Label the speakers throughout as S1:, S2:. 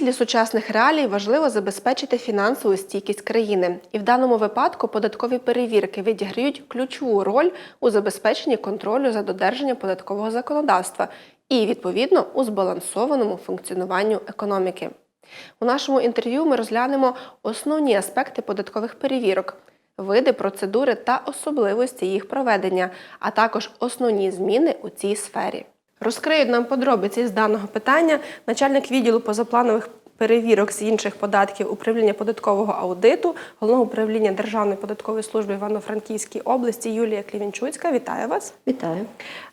S1: світлі сучасних реалій важливо забезпечити фінансову стійкість країни, і в даному випадку податкові перевірки відіграють ключову роль у забезпеченні контролю за додержанням податкового законодавства і, відповідно, у збалансованому функціонуванню економіки. У нашому інтерв'ю ми розглянемо основні аспекти податкових перевірок, види, процедури та особливості їх проведення, а також основні зміни у цій сфері. Розкриють нам подробиці з даного питання начальник відділу позапланових перевірок з інших податків управління податкового аудиту головного управління Державної податкової служби Івано-Франківській області Юлія Клівінчуцька. Вітаю вас.
S2: Вітаю.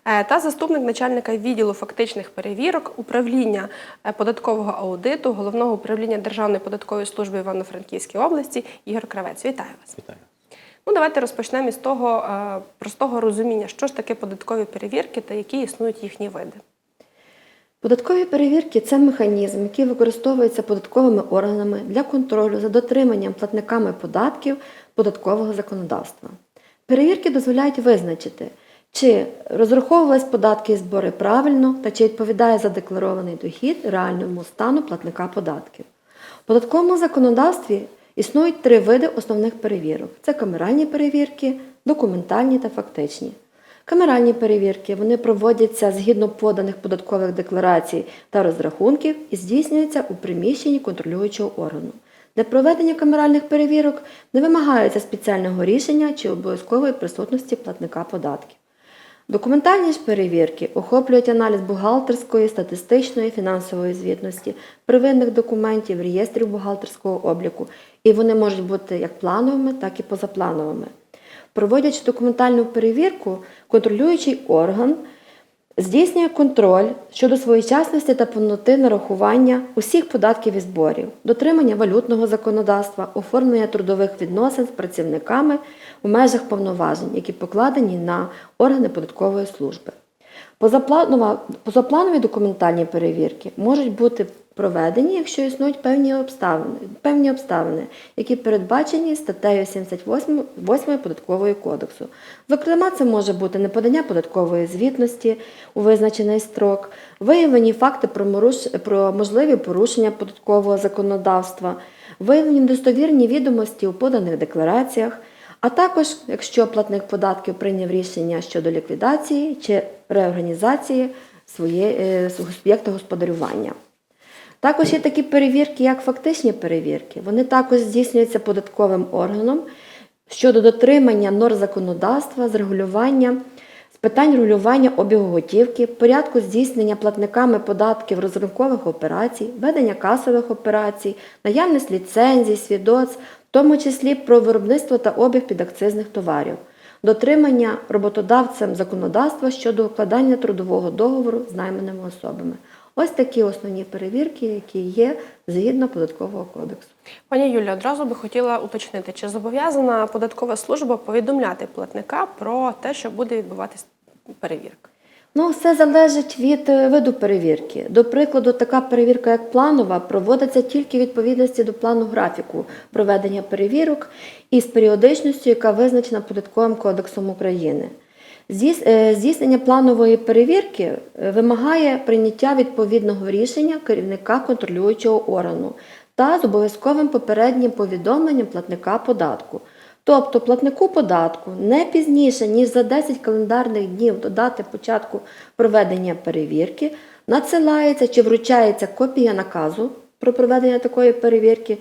S1: Е, Та заступник начальника відділу фактичних перевірок управління е, податкового аудиту головного управління Державної податкової служби Івано-Франківській області Ігор Кравець. Вітаю вас.
S3: Вітаю.
S1: Ну, давайте розпочнемо із того е, простого розуміння, що ж таке податкові перевірки та які існують їхні види.
S2: Податкові перевірки це механізм, який використовується податковими органами для контролю за дотриманням платниками податків податкового законодавства. Перевірки дозволяють визначити, чи розраховувались податки і збори правильно та чи відповідає задекларований дохід реальному стану платника податків. У податковому законодавстві існують три види основних перевірок: це камеральні перевірки, документальні та фактичні. Камеральні перевірки вони проводяться згідно поданих податкових декларацій та розрахунків і здійснюються у приміщенні контролюючого органу. Для проведення камеральних перевірок не вимагається спеціального рішення чи обов'язкової присутності платника податків. Документальні ж перевірки охоплюють аналіз бухгалтерської, статистичної, фінансової звітності, первинних документів, реєстрів бухгалтерського обліку, і вони можуть бути як плановими, так і позаплановими. Проводячи документальну перевірку, контролюючий орган здійснює контроль щодо своєчасності та повноти нарахування усіх податків і зборів, дотримання валютного законодавства, оформлення трудових відносин з працівниками у межах повноважень, які покладені на органи податкової служби. Позапланові документальні перевірки можуть бути проведені, якщо існують певні обставини, певні обставини, які передбачені статтею 78 8 податкового кодексу. Зокрема, це може бути неподання податкової звітності у визначений строк, виявлені факти про, можливі порушення податкового законодавства, виявлені недостовірні відомості у поданих деклараціях. А також, якщо платник податків прийняв рішення щодо ліквідації чи реорганізації своє, е, суб'єкта господарювання. Також є такі перевірки, як фактичні перевірки. Вони також здійснюються податковим органом щодо дотримання норм законодавства з регулювання з питань регулювання обігу готівки, порядку здійснення платниками податків розрахункових операцій, ведення касових операцій, наявність ліцензій, свідоцтв, в тому числі про виробництво та обіг підакцизних товарів, дотримання роботодавцем законодавства щодо укладання трудового договору з найманими особами. Ось такі основні перевірки, які є згідно податкового кодексу.
S1: Пані Юлія, одразу би хотіла уточнити, чи зобов'язана податкова служба повідомляти платника про те, що буде відбуватись перевірка?
S2: Ну, все залежить від е, виду перевірки. До прикладу, така перевірка, як планова, проводиться тільки в відповідності до плану графіку проведення перевірок із періодичністю, яка визначена податковим кодексом України. Е, Здійснення планової перевірки е, вимагає прийняття відповідного рішення керівника контролюючого органу та з обов'язковим попереднім повідомленням платника податку. Тобто платнику податку не пізніше, ніж за 10 календарних днів до дати початку проведення перевірки, надсилається чи вручається копія наказу про проведення такої перевірки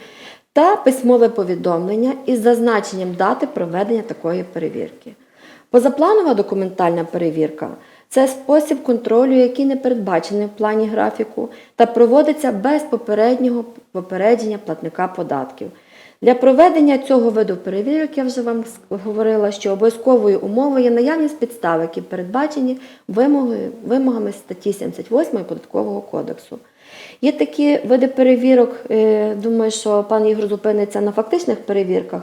S2: та письмове повідомлення із зазначенням дати проведення такої перевірки. Позапланова документальна перевірка це спосіб контролю, який не передбачений в плані графіку та проводиться без попереднього попередження платника податків. Для проведення цього виду перевірок я вже вам говорила, що обов'язковою умовою є наявність підстав, які передбачені вимогами статті 78 Податкового кодексу. Є такі види перевірок, е, думаю, що пан Ігор зупиниться на фактичних перевірках,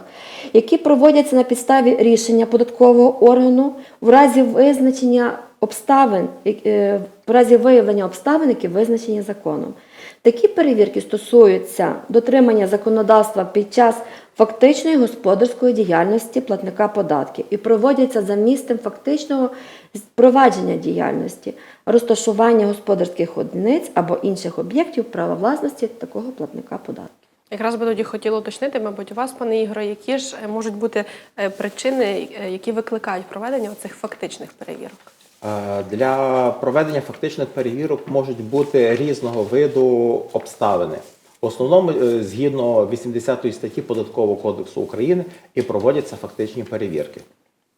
S2: які проводяться на підставі рішення податкового органу в разі визначення обставин, е, в разі виявлення обставин, які визначені законом. Такі перевірки стосуються дотримання законодавства під час фактичної господарської діяльності платника податків і проводяться за місцем фактичного провадження діяльності, розташування господарських одиниць або інших об'єктів права власності такого платника податків.
S1: Якраз би тоді хотіла уточнити, мабуть, у вас, пане Ігоре, які ж е, можуть бути е, причини, е, які викликають проведення цих фактичних перевірок?
S3: Для проведення фактичних перевірок можуть бути різного виду обставини. В основному, е, згідно 80 статті Податкового кодексу України, і проводяться фактичні перевірки.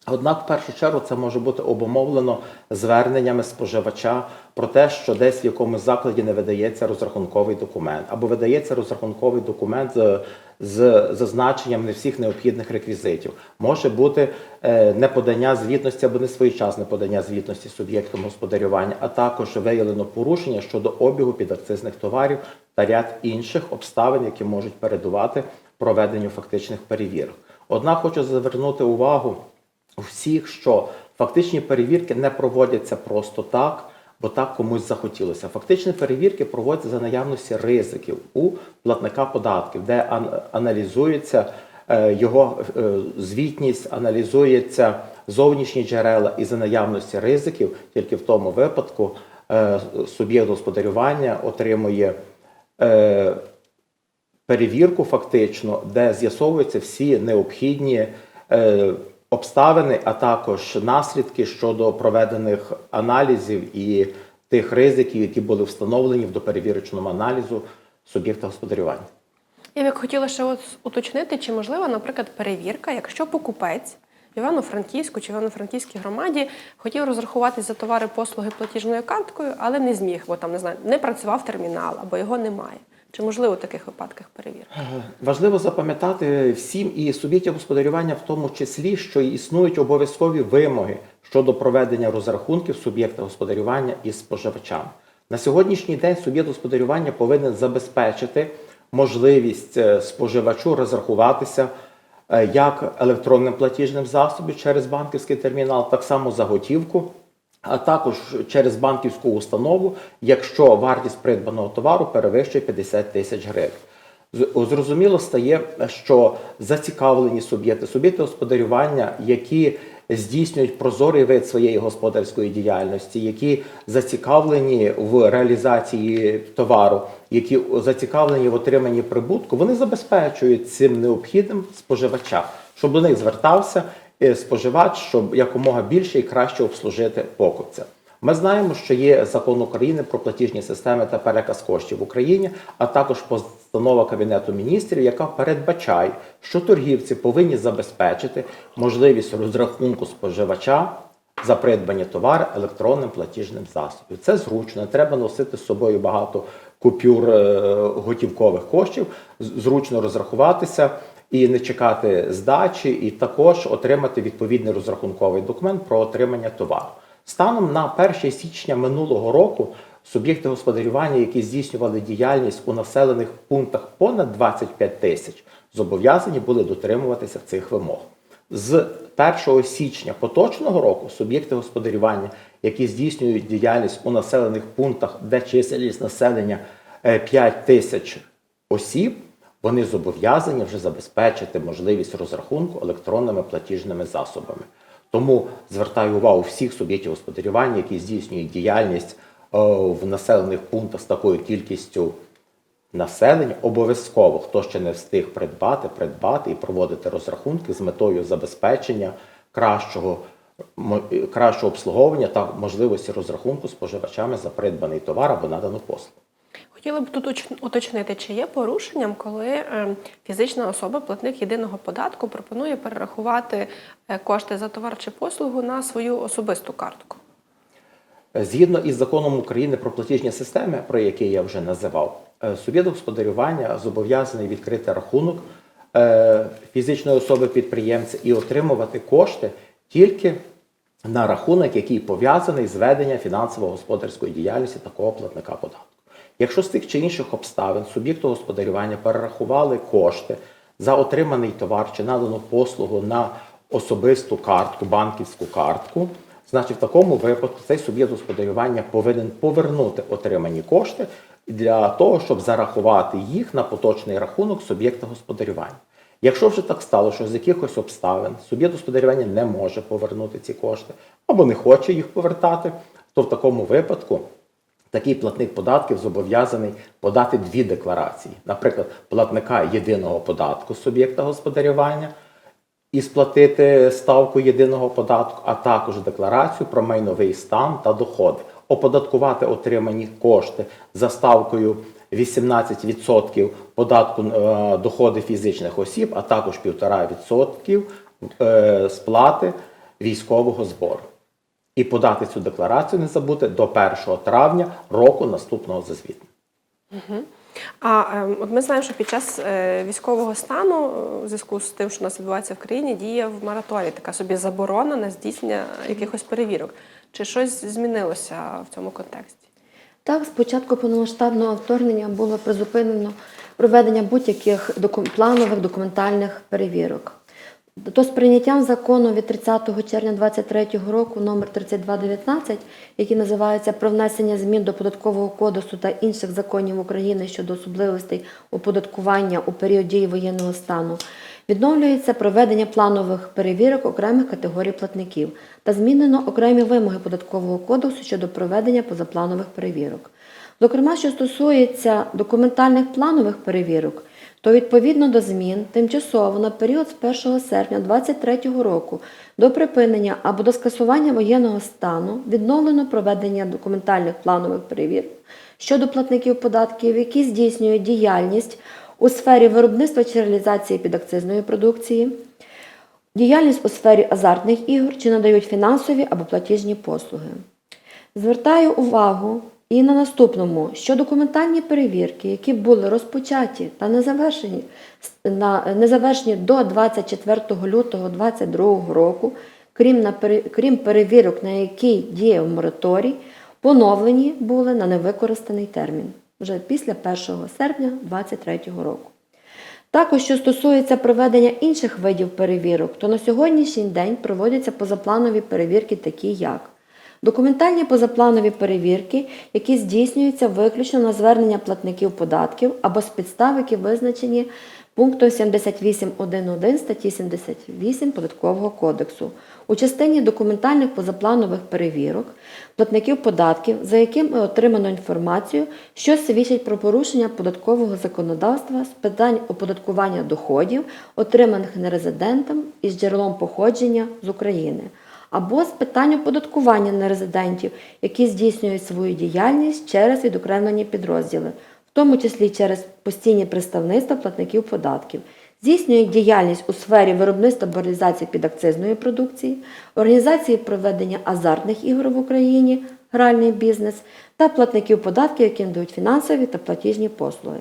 S3: Однак, в першу чергу, це може бути обумовлено зверненнями споживача про те, що десь в якомусь закладі не видається розрахунковий документ, або видається розрахунковий документ з, з зазначенням не всіх необхідних реквізитів. Може бути е, неподання звітності або несвоєчасне подання звітності суб'єктом господарювання, а також виявлено порушення щодо обігу підакцизних товарів та ряд інших обставин, які можуть передувати проведенню фактичних перевірок. Однак хочу звернути увагу всіх, що фактичні перевірки не проводяться просто так, бо так комусь захотілося. Фактичні перевірки проводяться за наявності ризиків у платника податків, де аналізується е, його е, звітність, аналізується зовнішні джерела і за наявності ризиків, тільки в тому випадку е, суб'єкт господарювання отримує. перевірку фактично, де з'ясовуються всі необхідні обставини, а також наслідки щодо проведених аналізів і тих ризиків, які були встановлені в доперевірочному аналізу суб'єкта господарювання.
S1: Я б хотіла ще уточнити, чи можлива, наприклад, перевірка, якщо покупець Івано-Франківську чи Івано-Франківській громаді хотів розрахуватись за товари послуги платіжною карткою, але не зміг, бо там не знаю, не працював термінал або його немає. Чи можливо в таких випадках перевірка?
S3: Важливо запам'ятати всім і суб'єктів господарювання, в тому числі, що існують обов'язкові вимоги щодо проведення розрахунків суб'єкта господарювання із споживачами. На сьогоднішній день суб'єкт господарювання повинен забезпечити можливість е, споживачу розрахуватися е, як електронним платіжним засобом через банківський термінал, так само за готівку а також через банківську установу, якщо вартість придбаного товару перевищує 50 тисяч гривень. Зрозуміло стає, що зацікавлені суб'єкти, суб'єкти господарювання, які здійснюють прозорий вид своєї господарської діяльності, які зацікавлені в реалізації товару, які зацікавлені в отриманні прибутку, вони забезпечують цим необхідним споживача, щоб до них звертався споживач, щоб якомога більше і краще обслужити покупця. Ми знаємо, що є закон України про платіжні системи та переказ коштів в Україні, а також постанова Кабінету міністрів, яка передбачає, що торгівці повинні забезпечити можливість розрахунку споживача за придбані товари електронним платіжним засобом. Це зручно, не треба носити з собою багато купюр е, готівкових коштів, зручно розрахуватися і не чекати здачі, і також отримати відповідний розрахунковий документ про отримання товару. Станом на 1 січня минулого року суб'єкти господарювання, які здійснювали діяльність у населених пунктах понад 25 тисяч, зобов'язані були дотримуватися цих вимог. З 1 січня поточного року суб'єкти господарювання, які здійснюють діяльність у населених пунктах, де чисельність населення е, 5 тисяч осіб, вони зобов'язані вже забезпечити можливість розрахунку електронними платіжними засобами. Тому звертаю увагу всіх суб'єктів господарювання, які здійснюють діяльність е, в населених пунктах з такою кількістю населення, обов'язково, хто ще не встиг придбати, придбати і проводити розрахунки з метою забезпечення кращого, кращого обслуговування та можливості розрахунку споживачами за придбаний товар або надану послугу.
S1: Хотіла б тут уточнити, чи є порушенням, коли е, фізична особа, платник єдиного податку, пропонує перерахувати е, кошти за товар чи послугу на свою особисту картку.
S3: Згідно із законом України про платіжні системи, про який я вже називав, е, суб'єкт господарювання зобов'язаний відкрити рахунок е, фізичної особи підприємця і отримувати кошти тільки на рахунок, який пов'язаний з веденням фінансово-господарської діяльності такого платника податку. Якщо з тих чи інших обставин суб'єкту господарювання перерахували кошти за отриманий товар чи надану послугу на особисту картку, банківську картку, значить в такому випадку цей суб'єкт господарювання повинен повернути отримані кошти для того, щоб зарахувати їх на поточний рахунок суб'єкта господарювання. Якщо вже так стало, що з якихось обставин суб'єкт господарювання не може повернути ці кошти або не хоче їх повертати, то в такому випадку такий платник податків зобов'язаний подати дві декларації, наприклад, платника єдиного податку суб'єкта господарювання і сплатити ставку єдиного податку, а також декларацію про майновий стан та доходи, оподаткувати отримані кошти за ставкою 18% податку е, доходи фізичних осіб, а також 1,5% е, сплати військового збору. І подати цю декларацію не забути до 1 травня року наступного за звітом.
S1: А ем, от ми знаємо, що під час е, військового стану, е, у зв'язку з тим, що у нас відбувається в країні, діє в мораторії така собі заборона на здійснення якихось перевірок. Чи щось змінилося в цьому контексті?
S2: Так, з початку повномасштабного вторгнення було призупинено проведення будь-яких доку- планових документальних перевірок. То з прийняттям закону від 30 червня 2023 року номер 3219, який називається про внесення змін до податкового кодексу та інших законів України щодо особливостей оподаткування у період дії воєнного стану, відновлюється проведення планових перевірок окремих категорій платників та змінено окремі вимоги податкового кодексу щодо проведення позапланових перевірок. Зокрема, що стосується документальних планових перевірок, то відповідно до змін тимчасово на період з 1 серпня 2023 року до припинення або до скасування воєнного стану відновлено проведення документальних планових перевірок щодо платників податків, які здійснюють діяльність у сфері виробництва чи реалізації підакцизної продукції, діяльність у сфері азартних ігор чи надають фінансові або платіжні послуги. Звертаю увагу і на наступному, що документальні перевірки, які були розпочаті та не завершені, на, не завершені до 24 лютого 2022 року, крім, на, крім перевірок, на які діяв мораторій, поновлені були на невикористаний термін вже після 1 серпня 2023 року. Також, що стосується проведення інших видів перевірок, то на сьогоднішній день проводяться позапланові перевірки, такі як документальні позапланові перевірки, які здійснюються виключно на звернення платників податків або з підстав, які визначені пунктом 78.1.1 статті 78 Податкового кодексу. У частині документальних позапланових перевірок платників податків, за якими отримано інформацію, що свідчить про порушення податкового законодавства з питань оподаткування доходів, отриманих нерезидентом із джерелом походження з України, або з питань оподаткування нерезидентів, які здійснюють свою діяльність через відокремлені підрозділи, в тому числі через постійні представництва платників податків, здійснюють діяльність у сфері виробництва реалізації підакцизної продукції, організації проведення азартних ігор в Україні, гральний бізнес та платників податків, які надають фінансові та платіжні послуги.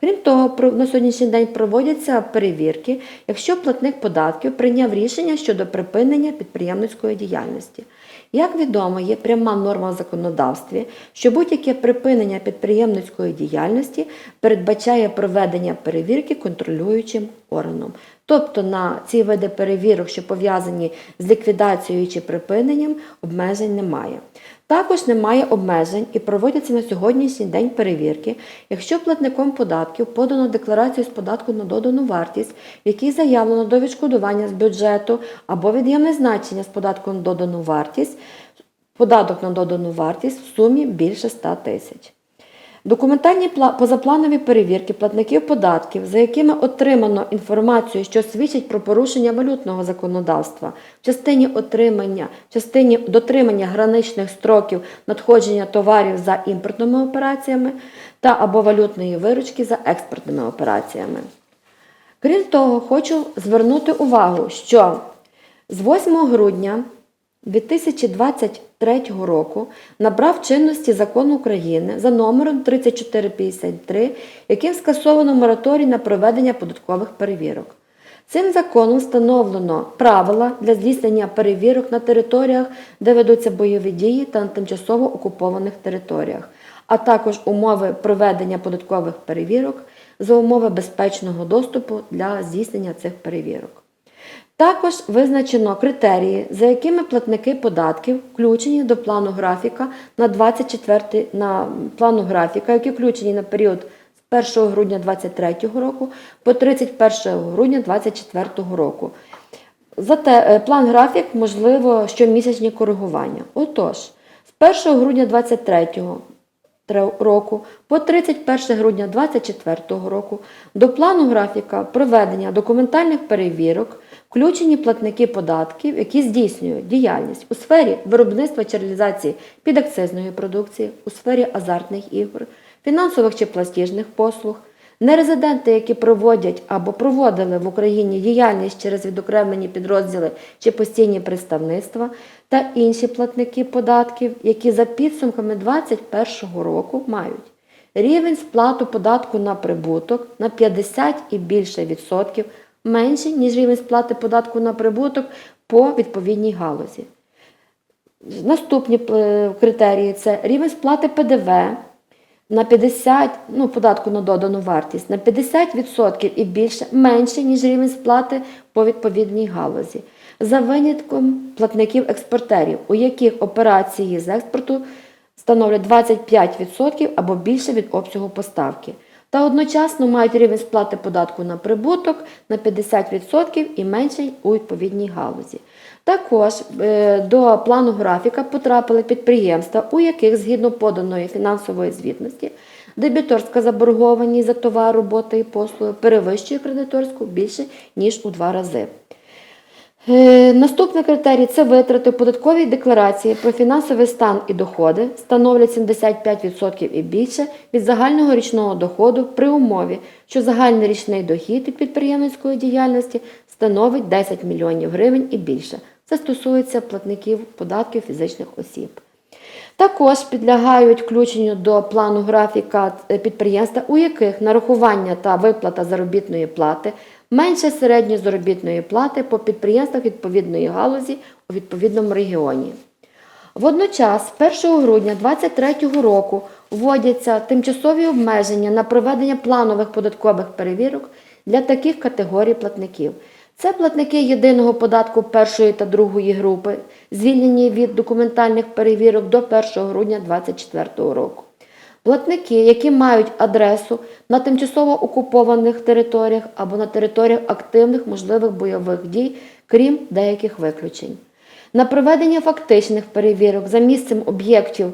S2: Крім того, на сьогоднішній день проводяться перевірки, якщо платник податків прийняв рішення щодо припинення підприємницької діяльності. Як відомо, є пряма норма в законодавстві, що будь-яке припинення підприємницької діяльності передбачає проведення перевірки контролюючим органом. Тобто на ці види перевірок, що пов'язані з ліквідацією чи припиненням, обмежень немає. Також немає обмежень і проводяться на сьогоднішній день перевірки, якщо платником податків подано декларацію з податку на додану вартість, в якій заявлено до відшкодування з бюджету або від'ємне значення з податку на додану вартість, податок на додану вартість в сумі більше 100 тисяч. Документальні позапланові перевірки платників податків, за якими отримано інформацію, що свідчить про порушення валютного законодавства в частині отримання, в частині дотримання граничних строків надходження товарів за імпортними операціями та або валютної виручки за експортними операціями. Крім того, хочу звернути увагу, що з 8 грудня 2023 року набрав чинності закон України за номером 3453, яким скасовано мораторій на проведення податкових перевірок. Цим законом встановлено правила для здійснення перевірок на територіях, де ведуться бойові дії та на тимчасово окупованих територіях, а також умови проведення податкових перевірок за умови безпечного доступу для здійснення цих перевірок. Також визначено критерії, за якими платники податків включені до плану графіка на 24 на плану графіка, які включені на період з 1 грудня 2023 року по 31 грудня 2024 року. Зате е, план графік можливо щомісячні коригування. Отож, з 1 грудня 2023 року по 31 грудня 2024 року до плану графіка проведення документальних перевірок включені платники податків, які здійснюють діяльність у сфері виробництва чи реалізації підакцизної продукції, у сфері азартних ігор, фінансових чи платіжних послуг, Нерезиденти, які проводять або проводили в Україні діяльність через відокремлені підрозділи чи постійні представництва, та інші платники податків, які за підсумками 2021 року мають рівень сплату податку на прибуток на 50 і більше відсотків менший, ніж рівень сплати податку на прибуток по відповідній галузі. Наступні е, критерії це рівень сплати ПДВ на 50, ну, податку на додану вартість, на 50% і більше менше, ніж рівень сплати по відповідній галузі. За винятком платників-експортерів, у яких операції з експорту становлять 25% або більше від обсягу поставки. Та одночасно мають рівень сплати податку на прибуток на 50% і менший у відповідній галузі. Також е, до плану графіка потрапили підприємства, у яких згідно поданої фінансової звітності дебіторська заборгованість за товар, роботи і послуги перевищує кредиторську більше ніж у два рази. Е, Наступний критерій це витрати в податковій декларації про фінансовий стан і доходи становлять 75% і більше від загального річного доходу при умові, що загальний річний дохід від підприємницької діяльності становить 10 мільйонів гривень і більше. Це стосується платників податків фізичних осіб. Також підлягають включенню до плану графіка е, підприємства, у яких нарахування та виплата заробітної плати менше середньої заробітної плати по підприємствах відповідної галузі у відповідному регіоні. Водночас, з 1 грудня 2023 року вводяться тимчасові обмеження на проведення планових податкових перевірок для таких категорій платників. Це платники єдиного податку першої та другої групи, звільнені від документальних перевірок до 1 грудня 2024 року. Платники, які мають адресу на тимчасово окупованих територіях або на територіях активних можливих бойових дій, крім деяких виключень. На проведення фактичних перевірок за місцем об'єктів,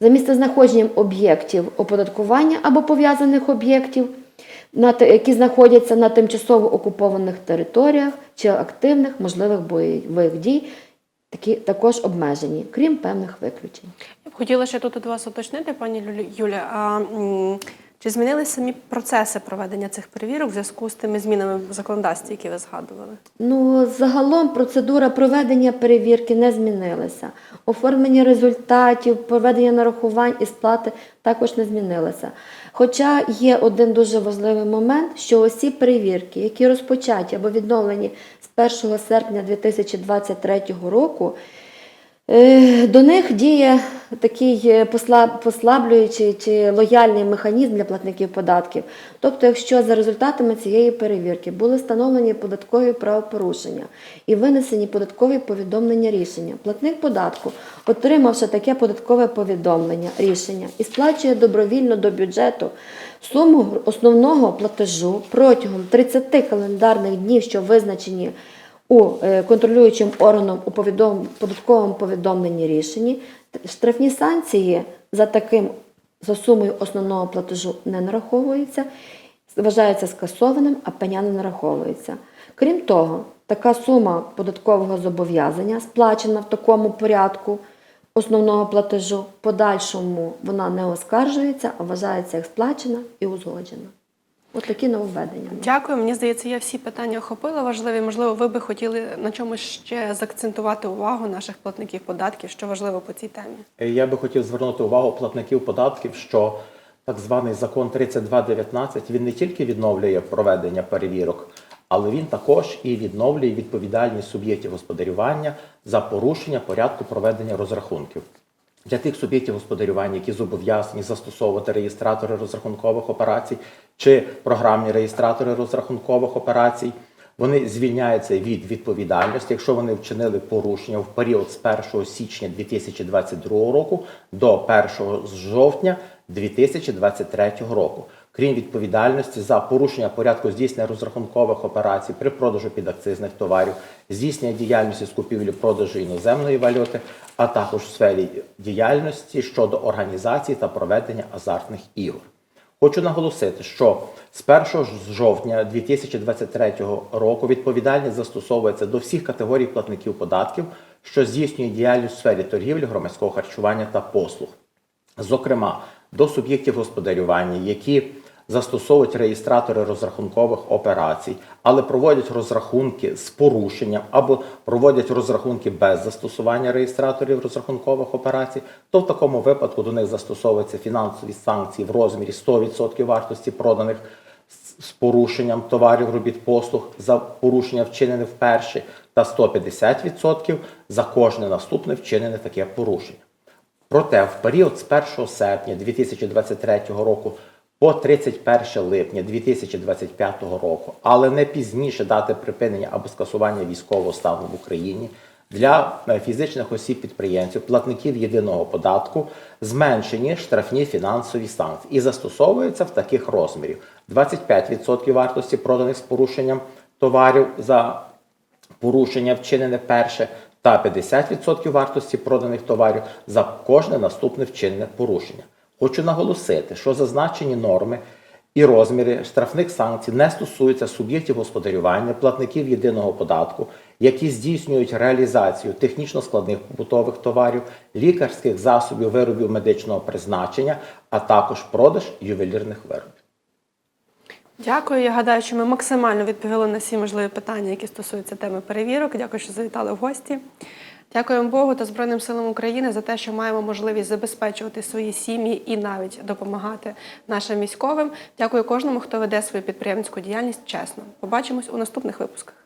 S2: за місцезнаходженням об'єктів оподаткування або пов'язаних об'єктів, які знаходяться на тимчасово окупованих територіях чи активних можливих бойових дій, такі також обмежені, крім певних виключень.
S1: Я б хотіла ще тут від вас уточнити, пані Юля. А чи змінилися самі процеси проведення цих перевірок в зв'язку з тими змінами в законодавстві, які ви згадували?
S2: Ну, загалом процедура проведення перевірки не змінилася. Оформлення результатів, проведення нарахувань і сплати також не змінилося. Хоча є один дуже важливий момент, що усі перевірки, які розпочаті або відновлені з 1 серпня 2023 року, До них діє такий е, посла- послаблюючий чи лояльний механізм для платників податків. Тобто, якщо за результатами цієї перевірки були встановлені податкові правопорушення і винесені податкові повідомлення рішення, платник податку, отримавши таке податкове повідомлення рішення і сплачує добровільно до бюджету суму основного платежу протягом 30 календарних днів, що визначені у е, контролюючим органом у повідом, податковому повідомленні рішенні штрафні санкції за таким за сумою основного платежу не нараховуються, вважається скасованим, а пеня не нараховується. Крім того, така сума податкового зобов'язання, сплачена в такому порядку основного платежу, подальшому вона не оскаржується, а вважається як сплачена і узгоджена. От такі нововведення.
S1: Дякую. Мені здається, я всі питання охопила важливі. Можливо, ви би хотіли на чомусь ще заакцентувати увагу наших платників податків, що важливо по цій темі.
S3: Е, Я би хотів звернути увагу платників податків, що так званий закон 3219 він не тільки відновлює проведення перевірок, але він також і відновлює відповідальність суб'єктів господарювання за порушення порядку проведення розрахунків. Для тих суб'єктів господарювання, які зобов'язані застосовувати реєстратори розрахункових операцій чи програмні реєстратори розрахункових операцій, вони звільняються від відповідальності, якщо вони вчинили порушення в період з 1 січня 2022 року до 1 жовтня 2023 року. Крім відповідальності за порушення порядку здійснення розрахункових операцій при продажу підакцизних товарів, здійснення діяльності з купівлі-продажу іноземної валюти, а також в сфері діяльності щодо організації та проведення азартних ігор. Хочу наголосити, що з 1 жовтня 2023 року відповідальність застосовується до всіх категорій платників податків, що здійснюють діяльність у сфері торгівлі, громадського харчування та послуг. Зокрема, до суб'єктів господарювання, які застосовують реєстратори розрахункових операцій, але проводять розрахунки з порушенням або проводять розрахунки без застосування реєстраторів розрахункових операцій, то в такому випадку до них застосовуються фінансові санкції в розмірі 100% вартості проданих з- порушенням товарів, робіт, послуг за порушення вчинене вперше, та 150% за кожне наступне вчинене таке порушення. Проте в період з 1 серпня 2023 року по 31 липня 2025 року, але не пізніше дати припинення або скасування військового стану в Україні для е, фізичних осіб підприємців, платників єдиного податку зменшені штрафні фінансові санкції. І застосовуються в таких розмірів: 25% вартості проданих з порушенням товарів за порушення вчинене перше та 50% вартості проданих товарів за кожне наступне вчинене порушення. Хочу наголосити, що зазначені норми і розміри штрафних санкцій не стосуються суб'єктів господарювання, платників єдиного податку, які здійснюють реалізацію технічно складних побутових товарів, лікарських засобів, виробів медичного призначення, а також продаж ювелірних виробів.
S1: Дякую. Я гадаю, що ми максимально відповіли на всі можливі питання, які стосуються теми перевірок. Дякую, що завітали в гості. Дякуємо Богу та Збройним силам України за те, що маємо можливість забезпечувати свої сім'ї і навіть допомагати нашим військовим. Дякую кожному, хто веде свою підприємницьку діяльність чесно. Побачимось у наступних випусках.